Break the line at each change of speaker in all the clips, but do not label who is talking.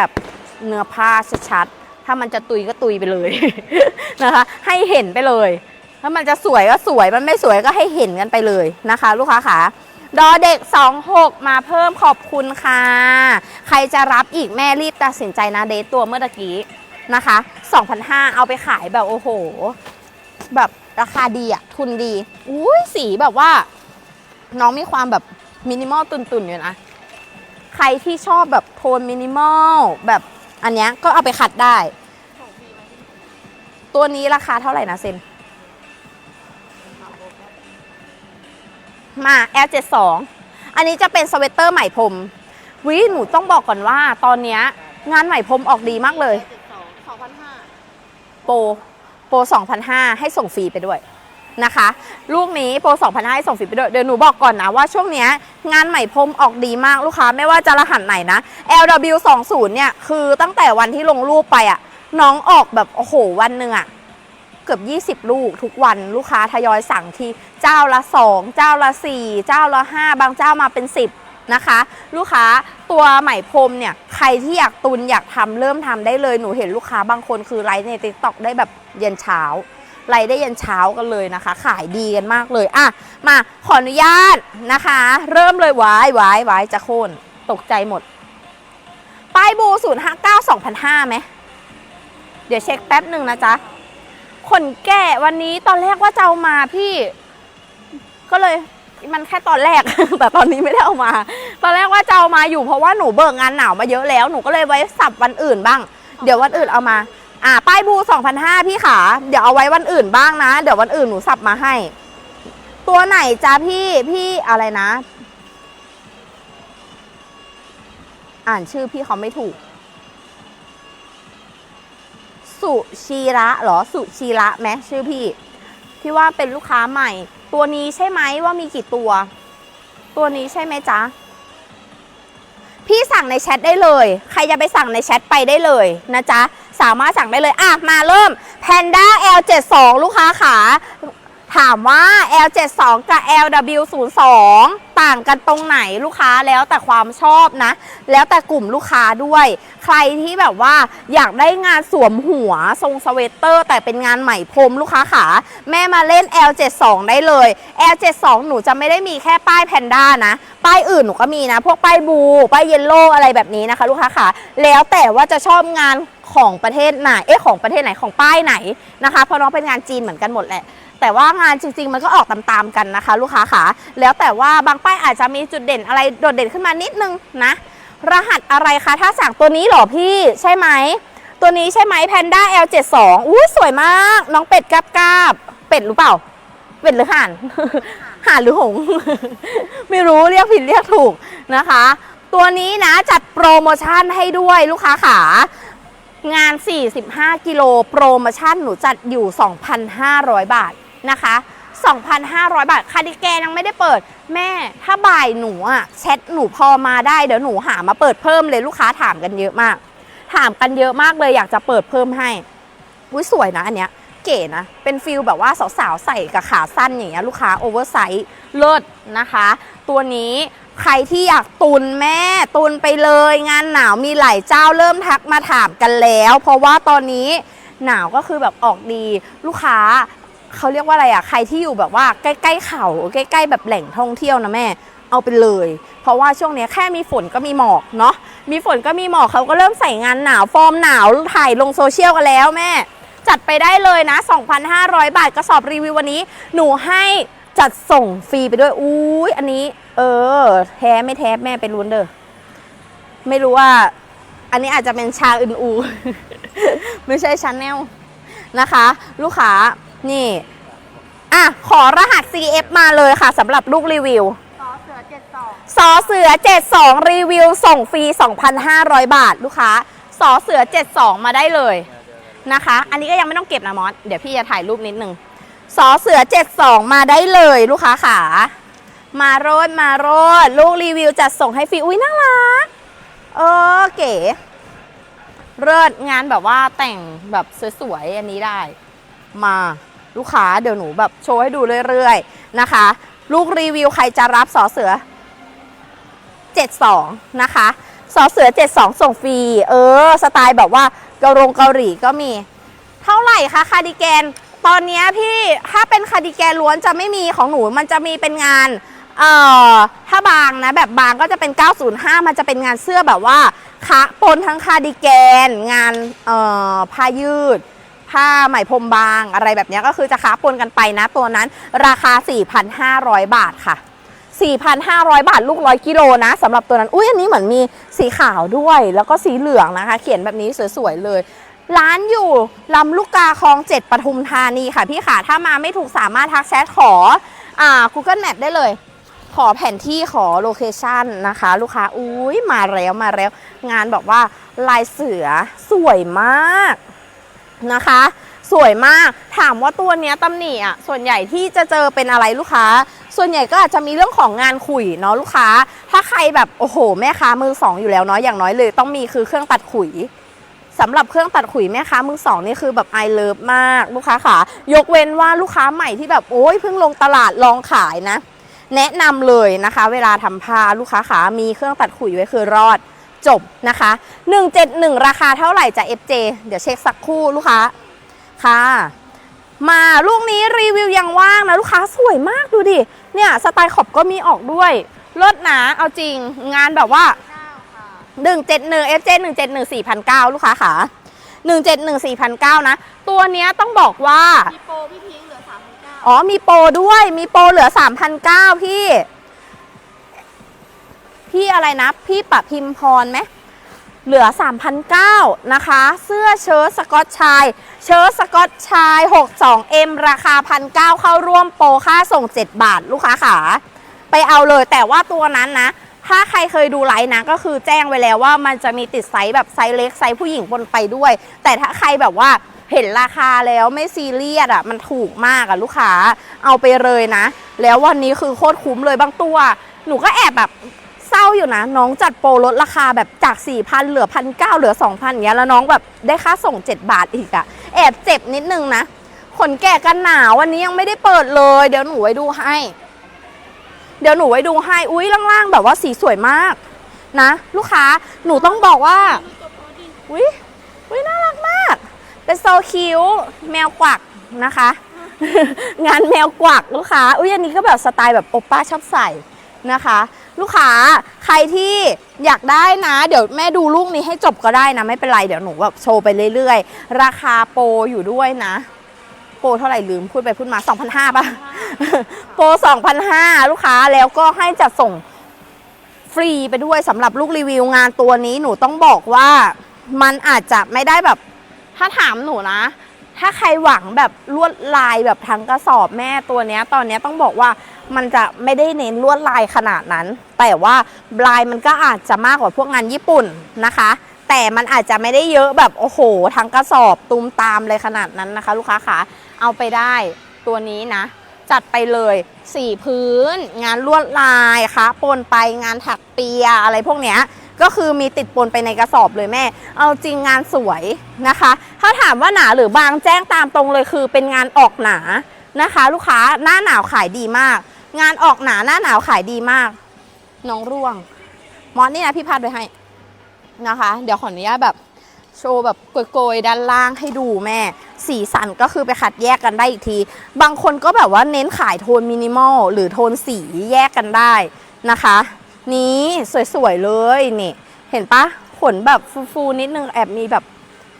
แบบเนื้อผ้าชัดๆ ถ้ามันจะตุยก็ตุยไปเลย นะคะ ให้เห็นไปเลย ถ้ามันจะสวยก็สวย มันไม่สวยก็ให้เห็นกันไปเลยนะคะ ลูกค้าขาดอเด็ก 26 มาเพิ่มขอบคุณค่ะ ใครจะรับอีกแม่รีบตัดสินใจนะเดทตัวเมื่อตะกี้นะคะ2,500เอาไปขายแบบโอ้โห แบบราคาดีอะทุนดี อุ้ยสีแบบว่า น้องมีความแบบมินิมอลตุนๆอยู่นะ ใครที่ชอบแบบโทนมินิมอลแบบอันเนี้ยก็เอาไปขัดได้ ตัวนี้ราคาเท่าไหร่นะเซนมา L72 อันนี้จะเป็นสเวตเตอร์ไหมพรมวิหนูต้องบอกก่อนว่าตอนเนี้ยงานไหมพรมออกดีมากเลย โปรโปร2,500 ให้ส่งฟรีไปด้วย นะคะ ลูกนี้โปร2,500ให้ส่งฟรีไปด้วยเดี๋ยวหนูบอกก่อนนะว่าช่วงเนี้ยงานใหม่พรมออกดีมากลูกค้าไม่ว่าจะรหัสไหนนะ LW20 เนี่ยคือตั้งแต่วันที่ลงรูปไปอะน้องออกแบบโอ้โหวันหนึ่งอะเกือบ 20 ลูกทุกวันลูกค้าทยอยสั่งทีเจ้าละ 2 เจ้าละ 4 เจ้าละ 5 บางเจ้ามาเป็น 10 นะคะ ลูกค้าตัวไหมพรมเนี่ยใครที่อยากตุนอยากทำเริ่มทำได้เลยหนูเห็นลูกค้าบางคนคือไลฟ์ในติ๊กต็อกได้แบบเย็นเช้า ไลฟ์ได้ย็นเช้ากันเลยนะคะ ขายดีกันมากเลยอะมาขออนุญาตนะคะ เริ่มเลยวายวายวายจะโค่นตกใจหมด ป้ายบู059 2005ไหมเดี๋ยวเช็คแป๊บหนึ่งนะจ๊ะขนแก่วันนี้ตอนแรกว่าจะเอามาพี่ ก็เลยมันแค่ตอนแรก แต่ตอนนี้ไม่ได้เอามา ตอนแรกว่าจะเอามาอยู่เพราะว่าหนูเบิกงานหนาวมาเยอะแล้ว หนูก็เลยไว้สับวันอื่นบ้าง เดี๋ยววันอื่นเอามา อ่าป้ายบู2,500พี่ขาเดี๋ยวเอาไว้วันอื่นบ้างนะ เดี๋ยววันอื่นหนูสับมาให้ ตัวไหนจ้าพี่พี่อะไรนะ อ่านชื่อพี่เขาไม่ถูก สุชีระเหรอสุชีระไหมชื่อพี่ ที่ว่าเป็นลูกค้าใหม่ ตัวนี้ใช่ไหมว่ามีกี่ตัว ตัวนี้ใช่ไหมจ๊ะ พี่สั่งในแชทได้เลย ใครจะไปสั่งในแชทไปได้เลยนะจ๊ะ สามารถสั่งได้เลย อะ มาเริ่ม Panda L72 ลูกค้าขา ถามว่า L72 กับ LW02 ต่างกันตรงไหนลูกค้าแล้วแต่ความชอบนะ แล้วแต่กลุ่มลูกค้าด้วย ใครที่แบบว่าอยากได้งานสวมหัวทรงสเวตเตอร์ แต่เป็นงานใหม่พรมลูกค้าขา แม่มาเล่น L72 ได้เลย L72 หนูจะไม่ได้มีแค่ป้ายแพนด้านะ ป้ายอื่นหนูก็มีนะ พวกป้ายบู ป้ายเยลโล่อะไรแบบนี้นะคะ ลูกค้าขาแล้วแต่ว่าจะชอบงานของประเทศไหน เอ๊ะของประเทศไหนของป้ายไหนนะคะ เพราะน้องเป็นงานจีนเหมือนกันหมดแหละ แต่ว่างานจริง ๆ มันก็ออกตามๆกันนะคะ ลูกค้าขาแล้วแต่ว่าบางป้ายอาจจะมีจุดเด่นอะไรโดดเด่นขึ้นมานิดนึงนะ รหัสอะไรคะถ้าสั่งตัวนี้หรอพี่ใช่ไหมตัวนี้ใช่ไหม Panda L72 อู้สวยมาก น้องเป็ดกราบกาบเป็ดหรือเปล่า เป็ดหรือห่าน ห่านหรือหง ไม่รู้เรียกผิดเรียกถูกนะคะ ตัวนี้นะจัดโปรโมชั่นให้ด้วยลูกค้าขางาน 45 กิโลโปรโมชั่นหนูจัดอยู่ 2,500 บาท นะคะ 2,500 บาท คาดิแกนยังไม่ได้เปิด แม่ถ้าบ่ายหนูอะแชทหนูพอมาได้ เดี๋ยวหนูหามาเปิดเพิ่มเลยลูกค้าถามกันเยอะมาก ถามกันเยอะมากเลยอยากจะเปิดเพิ่มให้อุ้ยสวยนะอันเนี้ยเก๋นะ เป็นฟิลแบบว่าสาวๆ ใส่กับขาสั้นอย่างเงี้ยลูกค้าโอเวอร์ไซส์เลิศนะคะ ตัวนี้ใครที่อยากตุนแม่ตุนไปเลยงานหนาวมีหลายเจ้าเริ่มทักมาถามกันแล้ว เพราะว่าตอนนี้หนาวก็คือแบบออกดีลูกค้า เขาเรียกว่าอะไรอะใครที่อยู่แบบว่าใกล้ๆเขาใกล้ๆแบบแหล่งท่องเที่ยวนะแม่เอาไปเลย เพราะว่าช่วงนี้แค่มีฝนก็มีหมอกเนาะมีฝนก็มีหมอกเขาก็เริ่มใส่งานหนาวฟอร์มหนาวถ่ายลงโซเชียลกันแล้วแม่ จัดไปได้เลยนะ 2,500 บาทกระสอบรีวิววันนี้ หนูให้จัดส่งฟรีไปด้วยอุ้ยอันนี้ เออ แท้ไม่แท้แม่ไปลุ้นเด้อไม่รู้ว่า อันนี้อาจจะเป็นชาอึนอู ไม่ใช่ชาแนลนะคะ ลูกค้า นี่ อะ ขอรหัส CF มาเลยค่ะสำหรับลูกรีวิว
ซอเสือเจ็ดสอง
สอเสือ 72 รีวิว ส่งฟรี 2,500 บาทลูกค้าสอเสือ 72 มาได้เลยนะคะ อันนี้ก็ยังไม่ต้องเก็บนะมอส เดี๋ยวพี่จะถ่ายรูปนิดนึงสอเสือ 72 มาได้เลยลูกค้าขามาโรดมาโรดลูกรีวิวจัดส่งให้ฟรี อุ้ยน่ารัก เออเก๋เลิศงานแบบว่าแต่งแบบสวยๆ อันนี้ได้ มา ลูกค้าเดี๋ยวหนูแบบโชว์ให้ดูเรื่อยๆนะคะ ลูกรีวิวใครจะรับสอเสือ 72 นะคะสอเสือ 72 ส่งฟรี เออ สไตล์แบบว่าเกาลงเกาหลีก็มี เท่าไหร่คะคาร์ดิแกน ตอนนี้พี่ถ้าเป็นคาร์ดิแกนล้วนจะไม่มีของหนูมันจะมีเป็นงานเอ่อถ้าบางนะแบบบางก็จะเป็น 905 มันจะเป็นงานเสื้อแบบว่าคะปนทั้งคาร์ดิแกน งานเอ่อผ้ายืด ผ้าไหมพรมบางอะไรแบบนี้ก็คือจะค้าปนกันไปนะตัวนั้นราคา 4,500 บาทค่ะ 4,500 บาทลูกร้อยกิโลนะสำหรับตัวนั้น อุ้ยอันนี้เหมือนมีสีขาวด้วย แล้วก็สีเหลืองนะคะ เขียนแบบนี้สวยๆเลยร้านอยู่ลำลูกกาคลอง7ปทุมธานีค่ะพี่ขาถ้ามาไม่ถูกสามารถทักแชทขออ่า Google Map ได้เลย ขอแผนที่ขอโลเคชันนะคะ ลูกค้าอุ้ยมาแล้วมาแล้ว งานบอกว่าลายเสือสวยมาก นะคะ สวยมากถามว่าตัวเนี้ยตำหนิอะส่วนใหญ่ที่จะเจอเป็นอะไรลูกค้า ส่วนใหญ่ก็อาจจะมีเรื่องของงานขุยเนาะลูกค้า ถ้าใครแบบโอ้โห แม่ค้ามือสองอยู่แล้วเนาะอย่างน้อยเลย ต้องมีคือเครื่องตัดขุยสำหรับเครื่องตัดขุยแม่ค้ามือสองนี่คือแบบไอเลิฟมากลูกค้าค่ะ ยกเว้นว่าลูกค้าใหม่ที่แบบโอ้ยเพิ่งลงตลาดลองขายนะ แนะนำเลยนะคะ เวลาทำผ้าลูกค้าขามีเครื่องตัดขุยไว้คือรอด จบนะคะ 171 ราคาเท่าไหร่จาก FJ เดี๋ยวเช็คสักครู่ลูกค้าค่ะ มาลูกนี้รีวิวยังว่างนะลูกค้าสวยมากดูดิ เนี่ยสไตล์ขอบก็มีออกด้วยเลิศหนาเอาจริงงานแบบว่า 171 FJ 171 4,900 ลูกค้าขา171 4,900 นะ ตัวเนี้ยต้องบอกว่า
มีโปรพี่พิงค์เหลือสามพันเก้า
อ๋อ มีโปรด้วย มีโปรเหลือ 3,900 พี่ พี่อะไรนะ พี่ปะพิมพรไหมเหลือ3,900นะคะ เสื้อเชิ้ตสกอตชาย เชิ้ตสกอตชาย 62M ราคา 1,900 เข้าร่วมโปรค่าส่ง 7 บาทลูกค้าขาไปเอาเลยแต่ว่าตัวนั้นนะ ถ้าใครเคยดูไลฟ์นะ ก็คือแจ้งไว้แล้วว่ามันจะมีติดไซส์แบบไซส์เล็กไซส์ผู้หญิงปนไปด้วย แต่ถ้าใครแบบว่าเห็นราคาแล้วไม่ซีเรียสอะมันถูกมากอะลูกค้าเอาไปเลยนะ แล้ววันนี้คือโคตรคุ้มเลยบางตัว หนูก็แอบแบบ เศร้าอยู่นะ น้องจัดโปรลดราคาแบบจาก 4,000 เหลือ 1,900 เหลือ 2,000อย่างเงี้ยแล้วน้องแบบได้ค่าส่ง 7 บาทอีกอะแอบเจ็บนิดนึงนะขนแก่กันหนาววันนี้ยังไม่ได้เปิดเลย เดี๋ยวหนูไว้ดูให้ เดี๋ยวหนูไว้ดูให้อุ้ยล่างๆ แบบว่าสีสวยมาก นะ ลูกค้าหนูต้องบอกว่าอุ้ยอุ้ยน่ารักมาก เป็นโซคิวแมวกวักนะคะ งานแมวกวักลูกค้าอุ้ยอันนี้ก็แบบสไตล์แบบโอป้าชอบใส่นะคะ ลูกค้าใครที่อยากได้นะ เดี๋ยวแม่ดูลูกนี้ให้จบก็ได้นะ ไม่เป็นไรเดี๋ยวหนูแบบโชว์ไปเรื่อยๆ ราคาโปรอยู่ด้วยนะ โปรเท่าไหร่ลืมพูดไปพูดมา 2,500ป่ะ โปร2,500 ลูกค้าแล้วก็ให้จัดส่งฟรีไปด้วยสำหรับลูกรีวิวงานตัวนี้หนูต้องบอกว่ามันอาจจะไม่ได้แบบ ถ้าถามหนูนะ ถ้าใครหวังแบบลวดลายแบบทั้งกระสอบแม่ตัวเนี้ย ตอนเนี้ยต้องบอกว่า มันจะไม่ได้เน้นลวดลายขนาดนั้น แต่ว่าลายมันก็อาจจะมากกว่าพวกงานญี่ปุ่นนะคะ แต่มันอาจจะไม่ได้เยอะแบบโอ้โหทั้งกระสอบตูมตามเลยขนาดนั้นนะคะ ลูกค้าขาเอาไปได้ตัวนี้นะ จัดไปเลยสี่พื้น งานลวดลายคะปนไปงานถักเปียอะไรพวกเนี้ยก็คือมีติดปนไปในกระสอบเลยแม่ เอาจริงงานสวยนะคะ ถ้าถามว่าหนาหรือบางแจ้งตามตรงเลยคือเป็นงานออกหนานะคะ ลูกค้าหน้าหนาวขายดีมาก งานออกหนาหน้าหนาวขายดีมาก น้องร่วง มอสนี่นะพี่พัดไว้ให้นะคะ เดี๋ยวขออนุญาตแบบโชว์แบบโกยๆด้านล่างให้ดูแม่ สีสันก็คือไปคัดแยกกันได้อีกที บางคนก็แบบว่าเน้นขายโทนมินิมอลหรือโทนสีแยกกันได้นะคะ นี้สวยๆเลยนี่ เห็นปะขนแบบฟูๆนิดนึงแอบมีแบบ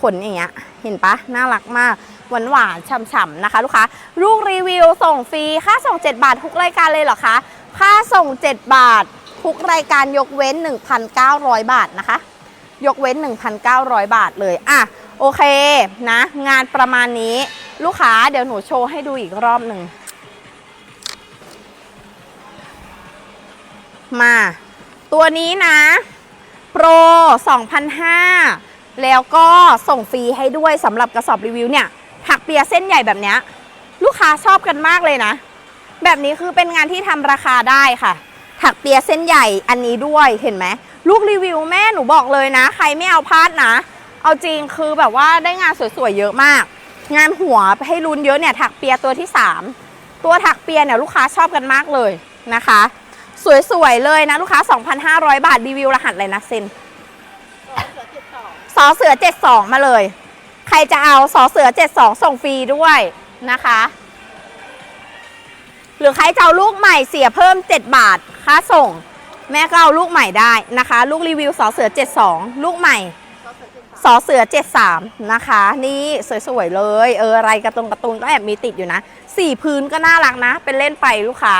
ขนอย่างเงี้ย เห็นปะน่ารักมาก หวานหวานฉ่ำๆนะคะ ลูกค้าลูกรีวิวส่งฟรีค่าส่ง 7 บาททุกรายการเลยเหรอคะค่าส่ง 7 บาท ทุกรายการยกเว้น 1,900 บาทนะคะ ยกเว้น 1,900 บาทเลยอะโอเคนะ งานประมาณนี้ลูกค้าเดี๋ยวหนูโชว์ให้ดูอีกรอบหนึ่งมา ตัวนี้นะโปร2,500 แล้วก็ส่งฟรีให้ด้วยสำหรับกระสอบรีวิวเนี่ย ถักเปียเส้นใหญ่แบบเนี้ยลูกค้าชอบกันมากเลยนะ แบบนี้คือเป็นงานที่ทำราคาได้ค่ะ ถักเปียเส้นใหญ่อันนี้ด้วยเห็นไหมลูกรีวิวแม่หนูบอกเลยนะ ใครไม่เอาพลาดนะ เอาจริงคือแบบว่าได้งานสวยๆเยอะมาก งานหัวให้ลุ้นเยอะเนี่ยถักเปียตัวที่ 3 ตัวถักเปียเนี่ยลูกค้าชอบกันมากเลยนะคะ สวยๆเลยนะลูกค้า 2,500 บาทรีวิวรหัสเลยนะเซนสอเสือ 72 มาเลย ใครจะเอาสอเสือ 72 ส่งฟรีด้วยนะคะ หรือใครจะเอาลูกใหม่เสียเพิ่ม 7 บาทค่าส่ง แม่ก็เอาลูกใหม่ได้นะคะ ลูกรีวิวสอเสือ 72 ลูกใหม่
ก็เสร็จเป็นสาม
สอเสือ 73 นะคะ นี่สวยๆเลย เอออะไรกระตรงกร์ตูนก็แอบมีติดอยู่นะสีพื้นก็น่ารักนะ เป็นเล่นไปลูกค้า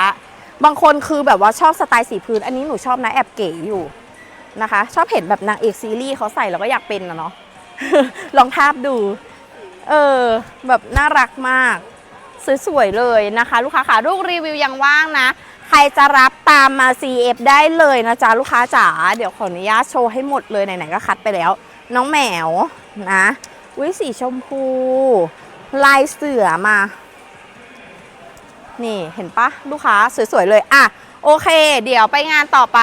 บางคนคือแบบว่าชอบสไตล์สีพื้น อันนี้หนูชอบนะแอบเก๋อยู่นะคะ ชอบเห็นแบบนางเอกซีรีส์เขาใส่แล้วก็อยากเป็นนะเนาะ ลองทาบดู เออ แบบน่ารักมาก สวยๆเลยนะคะ ลูกค้าค่ะลูกรีวิวยังว่างนะ ใครจะรับตามมา CF ได้เลยนะจ๊ะ ลูกค้าจ๋าเดี๋ยวขออนุญาตโชว์ให้หมดเลยไหนๆก็คัดไปแล้ว น้องแมวนะวิสีชมพู ลายเสือมา นี่เห็นปะลูกค้าสวยๆเลย อะ โอเค เดี๋ยวไปงานต่อไป